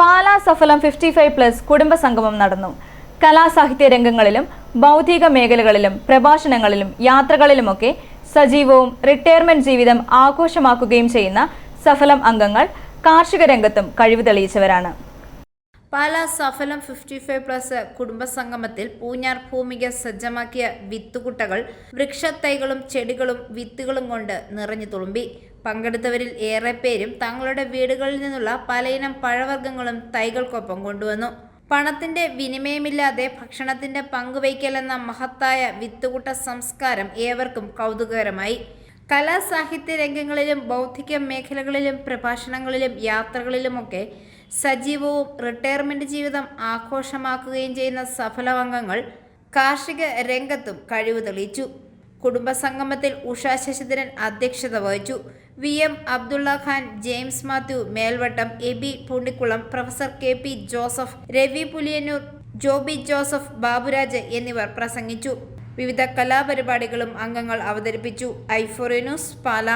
Pala Safalam fifty five plus കുടുംബസംഗമം നടന്നു. കലാസാഹിത്യ രംഗങ്ങളിലും ബൗദ്ധിക മേഖലകളിലും പ്രഭാഷണങ്ങളിലും യാത്രകളിലുമൊക്കെ സജീവവും റിട്ടയർമെന്റ് ജീവിതം ആഘോഷമാക്കുകയും ചെയ്യുന്ന സഫലം അംഗങ്ങൾ കാർഷിക രംഗത്തും കഴിവ് തെളിയിച്ചവരാണ്. Pala Saphalam fifty five plus കുടുംബസംഗമത്തിൽ Poonjar Bhoomika സജ്ജമാക്കിയ വിത്തുകുട്ടകൾ വൃക്ഷത്തൈകളും ചെടികളും വിത്തുകളും കൊണ്ട് നിറഞ്ഞു തുളുമ്പി. പങ്കെടുത്തവരിൽ ഏറെ പേരും തങ്ങളുടെ വീടുകളിൽ നിന്നുള്ള പലയിനം പഴവർഗങ്ങളും തൈകൾക്കൊപ്പം കൊണ്ടുവന്നു. പണത്തിന്റെ വിനിമയമില്ലാതെ ഭക്ഷണത്തിന്റെ പങ്കുവയ്ക്കലെന്ന മഹത്തായ വിത്തുകൂട്ട സംസ്കാരം ഏവർക്കും കൗതുകകരമായി. കലാ സാഹിത്യ രംഗങ്ങളിലും ബൗദ്ധിക മേഖലകളിലും പ്രഭാഷണങ്ങളിലും യാത്രകളിലുമൊക്കെ സജീവവും റിട്ടയർമെന്റ് ജീവിതം ആഘോഷമാക്കുകയും ചെയ്യുന്ന സഫലവംഗങ്ങൾ കാർഷിക രംഗത്തും കഴിവ് തെളിയിച്ചു. കുടുംബസംഗമത്തിൽ ഉഷാ ശശിധരൻ അധ്യക്ഷത വഹിച്ചു. V M Abdulla Khan James Mathew Melvattom Aby Poondikulam professor K P Joseph Ravi Puliyannoor Joby Joseph Baburaj എന്നിവർ പ്രസംഗിച്ചു. വിവിധ കലാപരിപാടികളും അംഗങ്ങൾ അവതരിപ്പിച്ചു. ഐഫോറിനുസ് പാല.